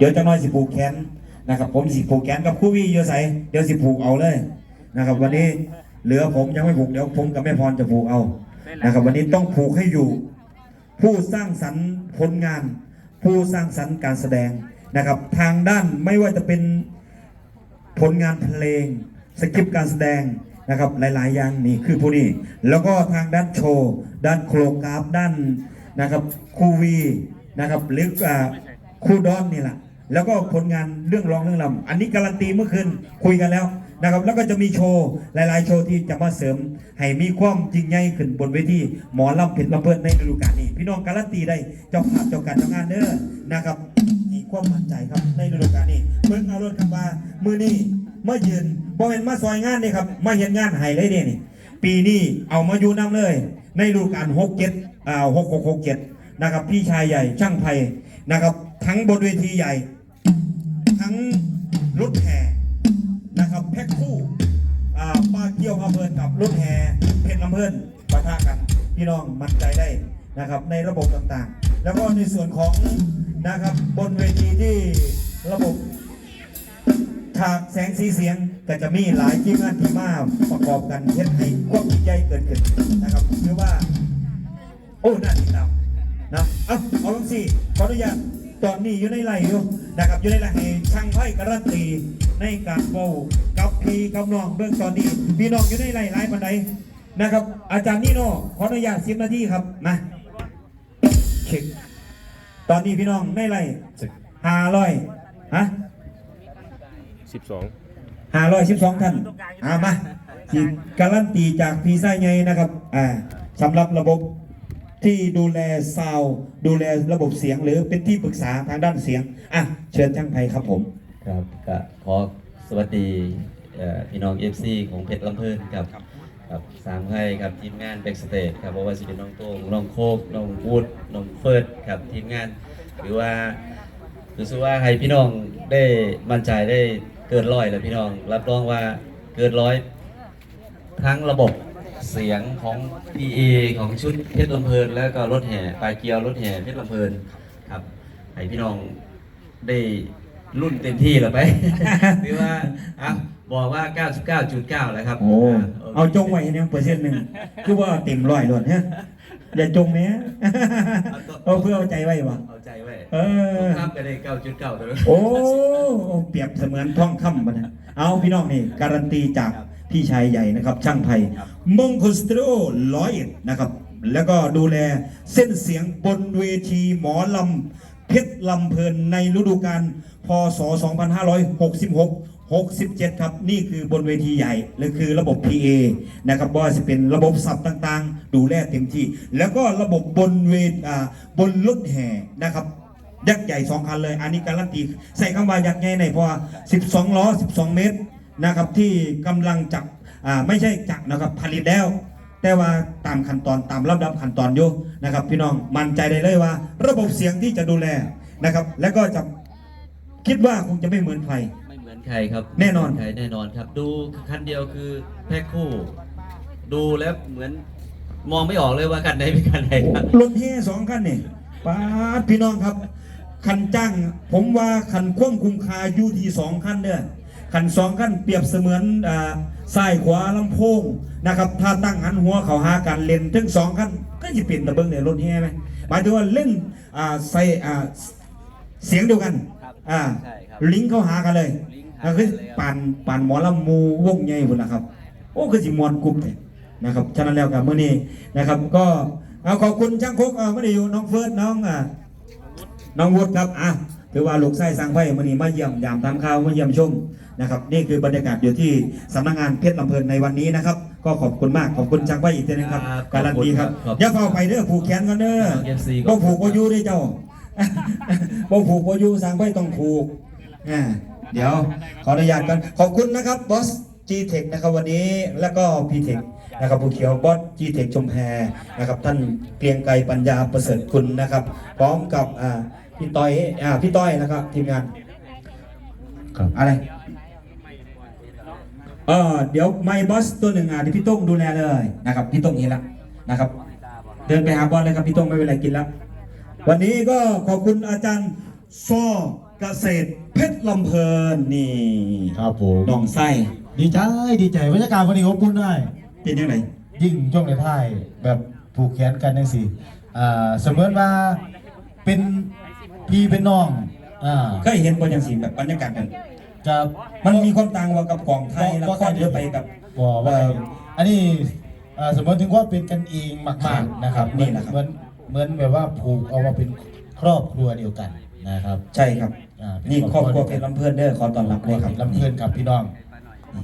เดี๋ยวจะน้อยสิผูกแขนนะครับ ผมสิผูกแขนกับคู่วีเยอะใสเดี๋ยวสิผูกเอาเลยนะครับ วันนี้เหลือผมยังไม่ผูกเดี๋ยวผมกับแม่พรจะผูกเอานะครับ วันนี้ต้องผูกให้อยู่ ผู้สร้างสรรค์ผลงาน ผู้สร้างสรรค์การแสดงนะครับ ทางด้านไม่ว่าจะเป็นผลงานเพลงสคริปต์การแสดงนะครับหลาย ๆ อย่างนี่คือผู้นี้แล้วก็ทางด้านโชว์ ด้านโครกราฟด้านนะครับคูวีนะครับหรืออ่าครูดอนนี่แหละ แล้วก็ผลงานเรื่องร้องเรื่องรำอันนี้การันตีเมื่อคืนคุยกันแล้วนะครับแล้วก็จะมีโชว์หลายๆ โชว์ที่จะมาเสริมให้มีความจริงใหญ่ขึ้นบนเวทีหมอลำเผ็ดลำเพิดในฤดูกาลนี้ พี่น้องการันตีได้เจ้าภาพเจ้าการเจ้างานเด้อนะครับมีความมั่นใจครับในฤดูกาลนี้เพิ่งเอารถคำว่ามือนี้มายืนบ่เป็นมาซอยงานนี่ครับมาเห็นงานไห้เลยเด้นี่ปีนี้เอามาอยู่น้ำเลย ในฤดูกาลหกเจ็ดอ่าหกหกหกเจ็ดนะครับพี่ชายใหญ่ช่างไพนะครับทั้งบนเวทีใหญ่ รถแห่นะครับแพ็คคู่ปลาเกี่ยวอำเภอกับรถแห่เพชรลำเพินปะทะกันพี่น้องมั่นใจได้นะครับในระบบต่างๆ แล้วก็ในส่วนของนะครับบนเวทีที่ระบบฉากแสงสีเสียงก็จะมีหลายทีมงานที่มาประกอบกันเฮ็ดให้ความใหญ่เกิดขึ้นนะครับคือว่า โอ้น่าติดตามนะเอาเอาลังสี่ขออนุญาต ตอนนี้อยู่ในไลน์อยู่นะครับอยู่ในไลน์ให้ช่างไพ่การันตีในการโบกับพี่กับน้องเบื้องตอนนี้พี่น้องอยู่ในไลน์ไลน์ปันใดนะครับ อาจารย์นิโน่ขออนุญาตสิบนาทีครับมาเช็คตอนนี้พี่น้องในไลน์ห้าร้อยฮะสิบสองห้าร้อยสิบสองท่านเอามาที่การันตีจากพีซ่าไงนะครับอ่าสำหรับระบบ ที่ดูแลซาวด์ดูแลระบบเสียงหรือเป็นที่ปรึกษาทางด้านเสียงอะเชิญช่างไพครับผม ครับก็ขอสวัสดีเอ่อพี่น้อง FC ของเพชรลำเพลินครับครับสามไทยครับทีมงานแบ็กสเตจครับเพราะว่าสิเป็นน้องโต้งน้องโคกน้องวูดน้องเฟิร์ดครับทีมงาน หรือว่ารู้สึกว่าให้พี่น้องได้มั่นใจได้เกินร้อยแล้วพี่น้อง รับรองว่าเกินร้อยทั้งระบบ เสียงของ PA ของชุดเพชรลำเพลินแล้วก็รถแห่ปลายเกียวรถแห่เพชรลำเพลินครับให้พี่น้องได้รุ่นเต็มที่แล้วไป หรือว่าอะบอกว่า 99.9แล้วครับโอ้ะเอาจงไว้เนี่ยเปอร์เซ็นต์หนึ่งคือว่าเต็มร้อยล้วนฮะอย่าจงเนี้ยเอาเพื่อเอาใจไว้บ่เอาใจไว้ เออข้ามไปเลย9.9ตัวเลยโอ้ เปรียบเสมือนท่องคำบัดนะเอาพี่น้องนี่การันตีจาก พี่ชายใหญ่นะครับ ช่างไทยมงคลสตูดิโอร้อยเอ็ดนะครับ แล้วก็ดูแลเส้นเสียงบนเวทีหมอลำเพชรลำเพลินในฤดูกาลพศ 2566 67 ครับ นี่คือบนเวทีใหญ่หรือคือระบบ PA นะครับว่าจะเป็นระบบสับต่างๆ ดูแลเต็มที่ แล้วก็ระบบบนเวทบนรถแห่นะครับยักษ์ใหญ่สองคันเลย อันนี้การันตีใส่คำว่ายักษ์ใหญ่ในเพราะว่า12 ล้อ 12 เมตร นะครับที่กำลังจักอ่าไม่ใช่จักรนะครับผลิตแล้ว แต่ว่าตามขั้นตอนตามลำดับขั้นตอนอยู่นะครับ พี่น้องมั่นใจได้เลยว่า ระบบเสียงที่จะดูแลนะครับ แล้วก็จะคิดว่าคงจะไม่เหมือนใคร ไม่เหมือนใครครับแน่นอนใครแน่นอนครับ ดูคันเดียวคือแพ็คคู่ ดูแล้วเหมือนมองไม่ออกเลยว่าคันไหนเป็นคันไหนครับรถแห่สองคันนี่ป้าดพี่น้องครับคันจ้างผมว่าคันควบคุมคาอยู่ที่สองคันเด้อ คันสองคันเปรียบเสมือนอ่าซ้ายขวาลำโพงนะครับ ถ้าตั้งหันหัวเขาหากันเล่นทั้งสองคันก็จะเป็นตะเบิงในรถแห่ไหมหมายถึงว่าเล่นอ่าใส่อ่าเสียงเดียวกันครับอ่าใช่ครับลิงก์เข้าหากันเลยลิงก์หาก็กันคือเลยครับปั่นปั่นหมอลำหมูวงใหญ่พุ่นนะครับ โอ้คือสิมวนกลุ่มเลยนะครับฉะนั้นแล้วกับมื้อนี้นะครับ ก็เอาขอบคุณช่างคุกเออไม่ได้อยู่น้องเฟิร์สน้องอ่าน้องวุฒิครับอะ ถือว่าลูกไส้สังไพ่มื้อนี้มาเยี่ยมยามทำข่าวมาเยี่ยมชมนะครับนี่คือบรรยากาศอยู่ที่สำนักงานเพชรลำเพลินในวันนี้นะครับ ก็ขอบคุณมากขอบคุณช่างไพ่อีกทีนึงครับครับการันตีครับขอบคุณครับอย่าเฝ้าไปเด้อผูกแขนกันเด้อน้อง FC บ่ผูกบ่อยู่เด้อเจ้า บ่ผูกบ่อยู่สั่งไพ่ต้องผูกอ่าเดี๋ยวขออนุญาตกันขอบคุณนะครับบอส G-Tech นะครับวันนี้แล้วก็ P-Tech นะครับผู้เขียวบอส G-Tech ชมแพรนะครับท่านเกรียงไกรปัญญาประเสริฐคุณนะครับ พร้อมกับอ่า พี่ต้อยอ่าพี่ต้อยนะครับทีมงานอะไรเออเดี๋ยวไมค์บอสตัวหนึ่งอะที่พี่ต้งดูแลเลยนะครับพี่ต้งเห็นแล้วนะครับ เดินไปหาบอลเลยครับพี่ต้งไม่เป็นไรกินแล้ววันนี้ก็ขอบคุณอาจารย์ซอเกษตรเพชรลำเพลินนี่ครับผมน้องไส้ดีใจดีใจบรรยากาศวันนี้อบอุ่นได้เป็นยังไงยิ่งช่วงในท้ายแบบผูกแขนกันจังสิอ่าเสมือนว่าเป็น พี่เป็นน้องอ่าเคยเห็นบนยังสีแบบบรรยากาศกัน จะมันมีความต่างว่ากับกองไทยแล้วก็เดือไปกับบอกว่าอันนี้อ่าสมมติถึงว่าเป็นกันเองมากๆนะครับนี่แหละครับเหมือนเหมือนแบบว่าผูกเอามาเป็นครอบครัวเดียวกันนะครับ ใช่ครับอ่าเป็นี่ครอบครัวเพชรลำเพลินเด้อขอต้อนรับเลยครับลำเพลินครับพี่น้อง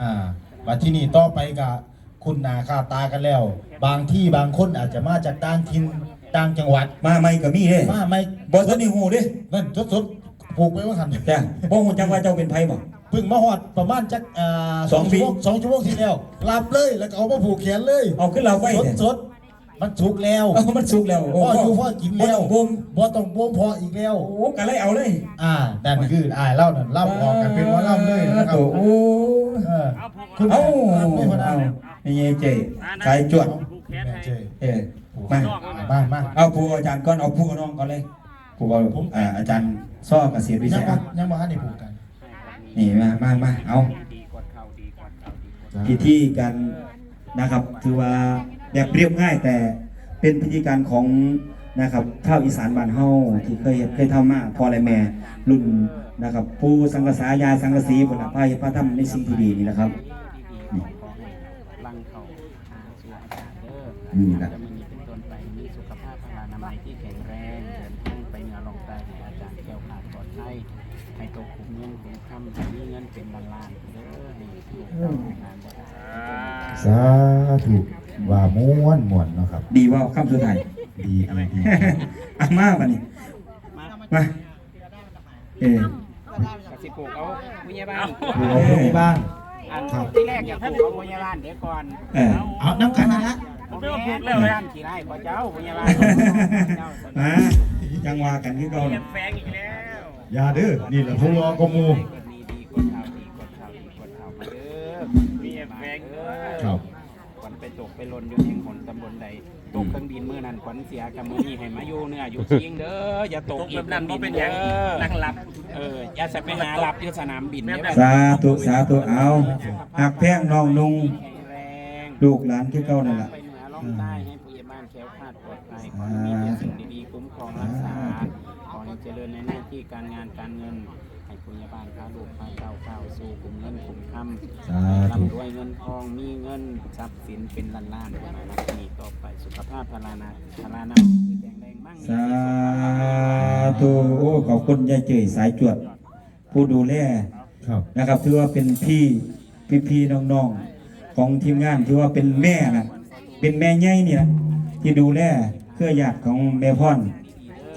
อ่ามาที่นี่ต่อไปกับคุณนาค่าตากันแล้ว บางที่บางคนอาจจะมาจากต่างถิ่น ต่างจังหวัดมาไม่ก็มีเด้มาไม่บ่ทันได้ฮู้เด้นั่นสดๆผูกไว้ว่าขันจ้ะบ่ฮู้จักว่าเจ้าเป็นไผบ่ เพิ่งมาหอดประมาณจักอ่าสองปี ชั่วโมสองชั่วโมงที่แล้วหลับเลยแล้วก็เอามาผูกแขนเลยเอาขึ้นเราไว้สดเนี่ยสดมันสุกแล้วเอามันสุกแล้วพ่ออยู่พ่อกินแล้วบ่ต้องบ่มบ่ต้องบ่มพออีกแล้ว โอ้ก็เลยเอาเลยอ่านั่นคืออ่าเล่านั่นเล่าออกกันเป็นว่าเล่าเลยนะครับโอ้เออคุณเอ้าไม่พอได้เอานี่เจสายจวดแม่เจ เออ มามามาเอาผู้อาจารย์ก่อนเอาผู้น้องก่อนเลยผู้เอาอ่าอาจารย์ซ้อเกษตรวิยัชังยมาอะยังมาให้ในผูกกันนี่มามามาเอาพิธีกันนะครับถือว่าแบบเรียบง่ายแต่เป็นพิธีการของนะครับเท่าอีสานบ้านเฮาที่เคยเฮ็ดเคยทำมาพอและแม่รุ่นนะครับผู้สังกษายาสังกสีผลพายพระธรรมในสิ่งที่ดีนี่นะครับนี่ลังเขาหาสู่อากาศเด้อนี่แหละจะมีเป็ นต้นไปมีสุขภาพพลานามัยที่แข็งแรงเดินทางไปเหนือลงใต้ให้อาจารย์แก้วขาดปลอดภัยให้ตกคุ้มเงินคุ้มคำให้มีเงินเป็นล้านๆเด้อให้ถูกต้องงานบ่ได้สาธุว่าม้วนม้วนเนาะครับ ดีว่าคำสุดท้ายดีดีดีอามาบัดนี้มาเออกสิปลูกเอาผู้ใหญ่บ้านดูเอาพวกนี้บ้างอันครับที่แรกอยากปลูกเอาผู้ใหญ่บ้านเดี๋ยวก่อน เออเอาน้ำกันนะฮะผม ไม่ว่าปลูกแล้วร้านขี่ไร่ขอเจ้าผู้ใหญ่บ้านเจ้ามาจังหวะกันคือเก่าเตรียน่ะมแฝงอีกแล้วอย่าดื้อนี่แหละพวกรอกมูกดดีดีกดข่าวดีกดข่าวดีกดข่าวมาเด้อมีแฝงเด้อครับขวัญไปตกไปหล่นอยู่แห่งหนตำบลใดตกเครื่องบินเมื่อนั้นขวัญเสียกับมือนี้ให้มาอยู่เนื้ออยู่จริงเด้ออย่าตกอีกเครื่องบินเด้อนั่งหลับเอออย่าจะไปหาหลับที่สนามบินเด้อสาธุสาธุเอาหักแพงน้องนุงแข็งแรงลูกหลานคือเก่านั่นล่ะไปเหนือล่ องใต้ให้ผู้ใหญ่บ้านแคล้วคลาดปลอดภัยขอให้มีแต่สิ่งดีๆคุ้มครองรักษา ขอให้เจริญในหน้าที่การงานการเงิน ให้ผู้ใหญ่บ้านค้าลูกค้าเจ้าก้าวสู่กลุ่มเงินกลุ่มคำสาธุ ร่ำรวยเงินทองมีเงินทรัพย์สินเป็นล้านล้านๆมานับนี้ต่อไปสุขภาพพลานาพลานาแข็งแรงมั่งมีสาธุโอ้ขอบคุณยายเจยสายจวด ผู้ดูแลครับ นะครับถือว่าเป็นพี่พี่พี่ๆน้องๆ ของทีมงานถือว่าเป็นแม่นะ เป็นแม่ใหญ่นี่นะที่ดูแลเครือญาติของแม่พ่อน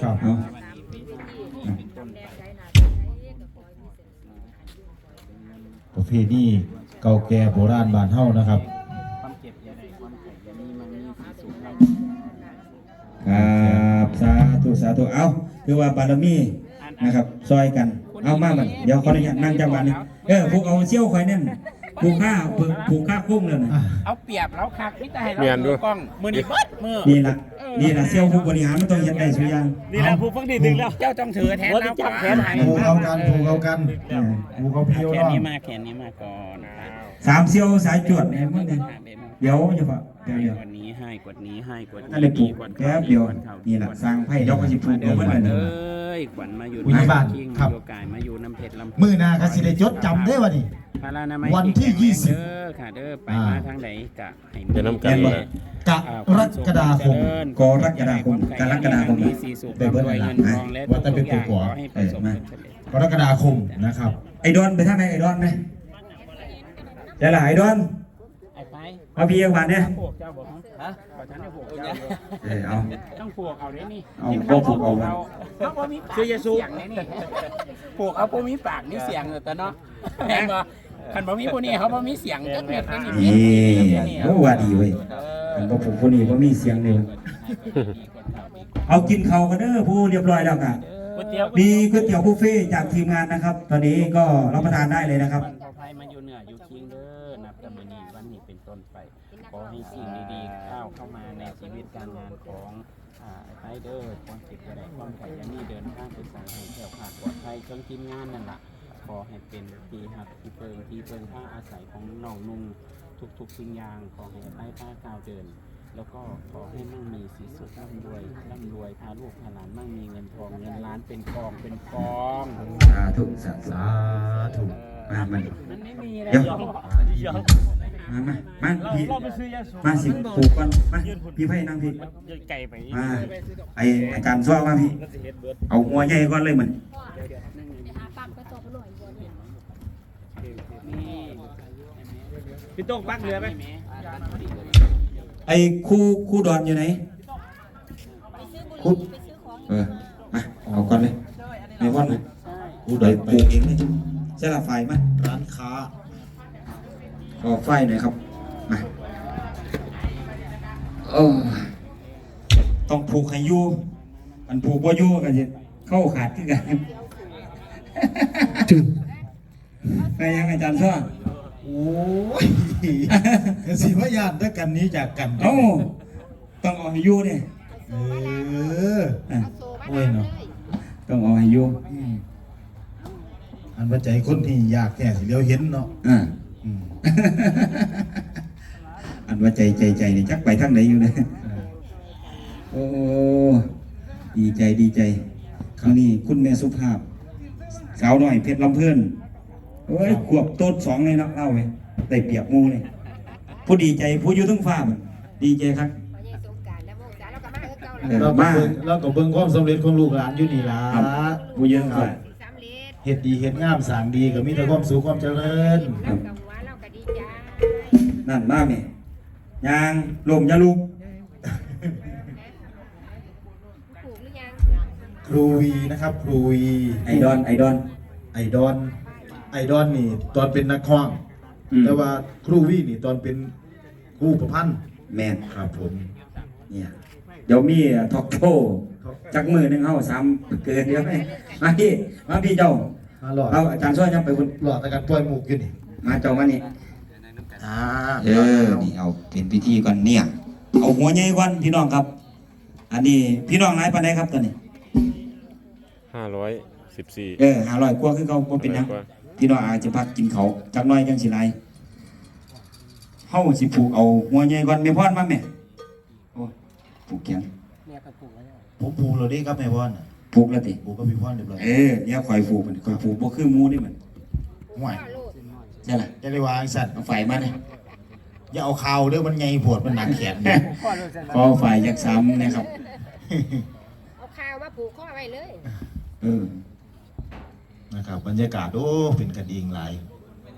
ครับเอาประเพณีเก่าแก่โบราณบ้านเฮานะครับความเจ็บอย่าได้ความไข่อย่ามีมันมีสีสุขเราครับสาธุสาธุเอาถือว่าบารมีนะครับ ซอยกัน เอามาบัดเดี๋ยวขออนุญาตนั่งจังหวะนี้เออผูกเอาเชี่ยวคอยนั่น ผูกข้าผูกผูกข้าคุ้งเลยนะเอาเปรียบเราคักนี่แต่ให้เราเมียนด้วยกล้องมือนี้เบิดมือนี่ล่ะนี่ล่ะเชี่ยวผู้บริหารมันต้องเฮ็ดได้สุดอย่างนี่แหละผู้ฟังดีถึงแล้วเจ้าต้องถือแทนเราจับแขนให้ผูกเอากันผูกเอากันผูกเอาพี่เอาแขนน้องนี้มาแขนนี้มาก่อนสามเชี่ยวสายจวดเนี่ยมึงเนี่ยเดี๋ยวจะฝากเดี๋ยวเดี๋ยวกดนี้ให้กดนี้ให้กดถ้าได้ปลูกแป๊บเดียวนี่แหละสร้างไผ่เดี๋ยวก็จะปลูกเอาขไว้วัญเลยเอ้ ยขวัญมาอยู่ผู้ใหญ่บ้านคิงครับมาอยู่กายมาอยู่น้ำเพชรลำมือหนาก็สิได้จดจำได้วะนี่ พารานามัยวันที่แข็งแรง20เด้อค่ะเด้อไปอ่าม มาทางไหนกะให้เดี๋ยวน้ำกันแม่นบ่กะรกฎาคม กรกฎาคมกรกฎาคมมีสีสุขไปเบิ่งรวยหลัเงิงนๆทองและว่าแต่เป็นทุกอย่างตัวขอให้ประสบเออมาผลสำเร็จกรกฎาคมนะครับ ไอ้ดอนไปทางไหนไอ้ดอนไหมเดี๋ยวล่ะไอ้ดอนไอ้ ไปมาพี่ยังหวานเนี่ยผูกเจ้าบอกฮะขอฉันจะผูกเจ้าเออเอาต้องผูกเอาได้นี่เอาบ่ผูกเอาเขาบ่มีปากเสียงนี่นี่ผูกเอาบ่มีปากนี่เสียงแต่เนาะแม่นบ่คันบ่มีผู้นี้เขาบ่มีเสียงจักเม็ดได้นี่นี่โอ้ว่าดีเว้ยอันบ่ผมคนนี้บ่มีเสียงเลยเอากินข้าวกันเด้อผู้เรียบร้อยแล้วกะก๋วยเตี๋ยวมีก๋วยเตี๋ยวบุฟเฟ่ต์จากทีมงานนะครับ ตอนนี้ก็รับประทานได้เลยนะครับวันต่อไปมาอยู่เหนืออยู่คิงเด้อนับแต่มื้อนี้ อให้สิ่งดีๆเข้าเข้ามาในชีวิตการงานของออ่าไอเดอร์ความเจ็บจะได้ความไข่จะมีเดินทางไปใส่ให้แถวขาดปลอดภัยจนทีมงานนั่นแหละขอให้เป็นที่หักที่เพิงที่เพิงผ้าอาศัยของน้องนุ่งทุกๆสิ่งอย่างขอให้ไอ้ป้าก้าวเดิน แล้วก็ขอให้มั่งมีสีสุขร่ำรวยร่ำรวยพาลูกพาหลานมั่งมีเงินทองเงินล้านเป็นกองเป็นกองสาธุสาธุสาธุมามันมันไม่มีอะไรเดี๋ยวหรอก มามามาพี่เราไปซื้อยาสูบมาสิปลูกก่อนมาพี่ไพ่นั่งพี่ไก่ไปมาไออาจารย์ซ้อมาพี่ เอาหัวใหญ่ก่อนเลยมันพี่โต้งปักเรือไหมไอครูครูดอนอยู่ไหนครูเออมาเอาก่อนเลยไม่ว่อนเลยครูดอนปลูกเองเลยใช่ละไฟไหมร้านค้า ขอไฟหน่อยครับมาโอ้ต้องผูกให้อยู่มันผูกว่าอยู่กันจะเข้าขาดที่กันจุดไปยังอาจารย์ซ้อโอ้ยสิว่าญาติด้วยกันนี้จากกันเอ้าต้องเอาให้อยู่เนี่ยเอออะโอ้ยเนาะต้องเอาให้อยู่อืมอันว่าใจคนที่อยากแค่สิเลี้ยวเห็นเนาะอ่า อืมอันว่าใจใจใจนี่จักไปทางไหนอยู่เนี่ยเออโอ้ดีใจดีใจครั้งนี้คุณแม่สุภาพ สาวน้อยเพชรลำเพื่อนเอ้ยขวบโต๊ดสองเลยเนาะเล่าไปได้เปรียบหมูเลยผู้ดีใจผู้อยู่ทั้งฟ้ามันดีใจครับเออเราก็มาเบิ่งเราก็เบิ่งความสำเร็จของลูกหลานอยู่นี่ล่ะผู้เยอะกว่าเฮ็ดดีเฮ็ดงามสร้างดีก็มีแต่ความสุขความเจริญ นั่นมาแม่ยางลมอยาลูกครูวีนะครับ ครูวีไอดอนไอดอนไอดอนไอดอนนี่ ตอนเป็นนักร้องอืม แต่ว่าครูวีนี่ตอนเป็นครูประพันธ์แมนครับผม เนี่ยเดี๋ยวมีทอกโชว์จักมือหนึ่งเฮาสามเกินเดี๋ยวไหมมาพี่มาพี่เจ้า มาหลอดเอาอาจารย์ช่วยยังไปคุณหลอดแต่กันปล่อยหมูกอยู่นี่มาเจ้ามานี่ อ่าเออนี่เอาเป็นพิธีก่อนเนี่ย เอาหัวใหญ่ก่อนพี่น้องครับ อันนี้พี่น้องหลายปานใดครับตอนนี้ ห้าร้อยสิบสี่ เออหาร้อยกว่าคือเขาบ่เป็นหยังกว่าพี่น้องอาจจะพักกินเขาวจักหน้อยจังสิไรเฮาสิผูกเอาหัวใหญ่ก่อนแม่พรมาแม่โอ้ผูกแขนเนี่ยกระปุกไว้แล้วผมผูกเราดีครับแม่พรน่ะผูกแล้วติ ผูกกับพี่พรเรียบร้อยเออเดี๋ยวข่อยผูกมันข่อยผูกบ่คือหมูนี่มันห่วย ใช่ล่ะจะได้วางสัตว์เอาไฟมาเนี่ยอย่าเอาข่าวเด้อมันใหญ่ปวดมันหนักแขนเนี่ยขอไฟจักซ้ำนะครับ เอาข้าวมาผูกข้อไว้เลย เออ นะครับบรรยากาศโอ้เป็นกันเองหลาย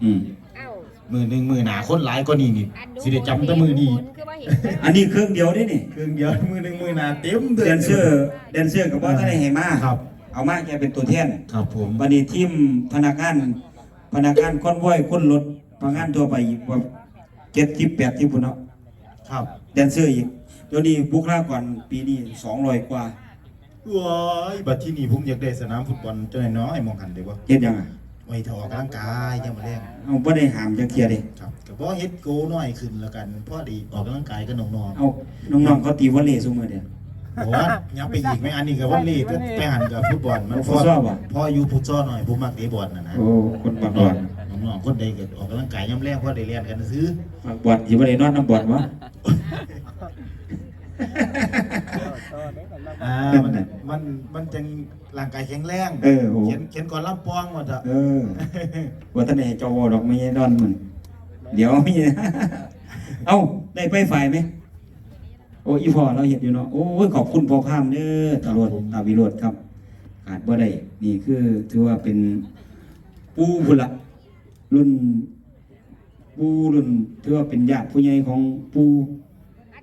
อืมเอ้ามือหนึ่งมือหนาคนหลายก็นี่นี่อันดูสิได้จำแตะมือดี คือว่าเห็นอันนี้เครื่องเดียวนี่นี่เครื่องเดียวมือหนึ่งมือหนาเต็มแดนเซอร์แดนเซอร์กับว่าท่านได้ให้มาครับ เอามาแกเป็นตัวแทนครับผม วันนี้ทีมพนักงาน พนักงานค้นว้อยค้นรถพนักงานทั่วไปอีกว่าเจ็ดทิปแปดทิปพุ่นเนาะครับแดนเซอร์อีกเดี๋ยวนี้บุคลากรปีนี้สองร้อยกว่าว้ายบัดที่นี่ผมอยากได้สนามฟุตบอลเจ้าน้อยๆมองหันได้บ่เฮ็ดยังไงไว้ถออกกำลังกายยังมาแรงเอาบ่ได้หามจะเคลียร์เด้ครับก็บ่เฮ็ดโกน้อยขึ้นแล้วกันพอดีออกกำลังกายก็น้องเอาน้องๆเขาตีวอลเลย์ซุมื้อเดียว ๆบอกว่ายังไปอีกไหมอันนี้ก็วันนี้ก็ไปหันกับฟุตบอลมันฟุตซอลบ่ พออยู่ฟุตซอลหน่อยผมมักเตะบอลน่ะนะโอ้คนบักบอดน้องๆคนใดก็ออกกำลังกายยามแรงพอได้เรียนกันซื้อบักบอดสิบ่ได้นอนน้ำบอดวะอ่ามันมันมันจังร่างกายแข็งแรงเออโหเขียนเขียนก่อนลำปองหมดอะเออว่าท่านให้เจ้าเว้าดอกไม่ใช่ดอนมันเดี๋ยวมี เอ้าได้ไปฝ่ายไหมโอ้อีพ่อเราเห็นอยู่เนาะโอ้ยขอบคุณพ่อข้ามเด้อตำรวจตาวิโรธครับขาดบ่ได้นี่คือถือว่าเป็นปูพุ่นละรุ่นปูรุ่นถือว่าเป็นญาติผู้ใหญ่ของปู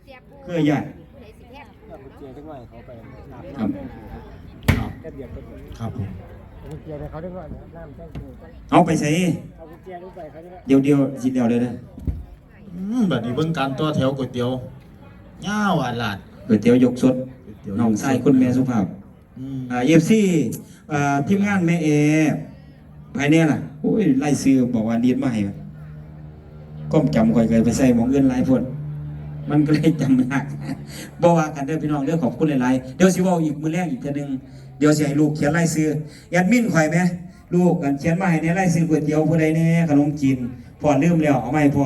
เจียบผูเครือญาติเอาไปอาบครับครับเดียวก็ครับผมเอากุญแจให้เด้วยก่อนน้ำแจ้งคือเอาไปใส่เด้วยไปเขาด้วยเดี๋ยวเดียวสิเดียวเลยนะแบบนี้เบิ่งการต่อแถวก๋วยเตี๋ยว ย่าวอาลาดก๋วยเตี๋ยวยกสดก๋วยเตี๋ยวน้องชายคุณแม่สุภาพอืมอ่าเอฟซีอ่าทีมงานแม่เอภายในล่ะโอ้ยไล่ซื้อบอกว่าดีดมาให้ก้มจำก่อยเคยไปใส่หมองเงินหลายพนมันก็เลยจำยากบ่ว่ากันเด้อพี่น้องเรื่องขอบคุณหลายๆเดี๋ยวสิเว้าอีกมื้อแรกอีกเทื่อนึงเดี๋ยวสิให้ลูกเขียนรายชื่อแอดมินข่อยไหมลูกกันเขียนมาให้ในรายชื่อก๋วยเตี๋ยวผู้ใดแน่ขนมจีนพ่อลืมแล้วเอามาให้พ่อ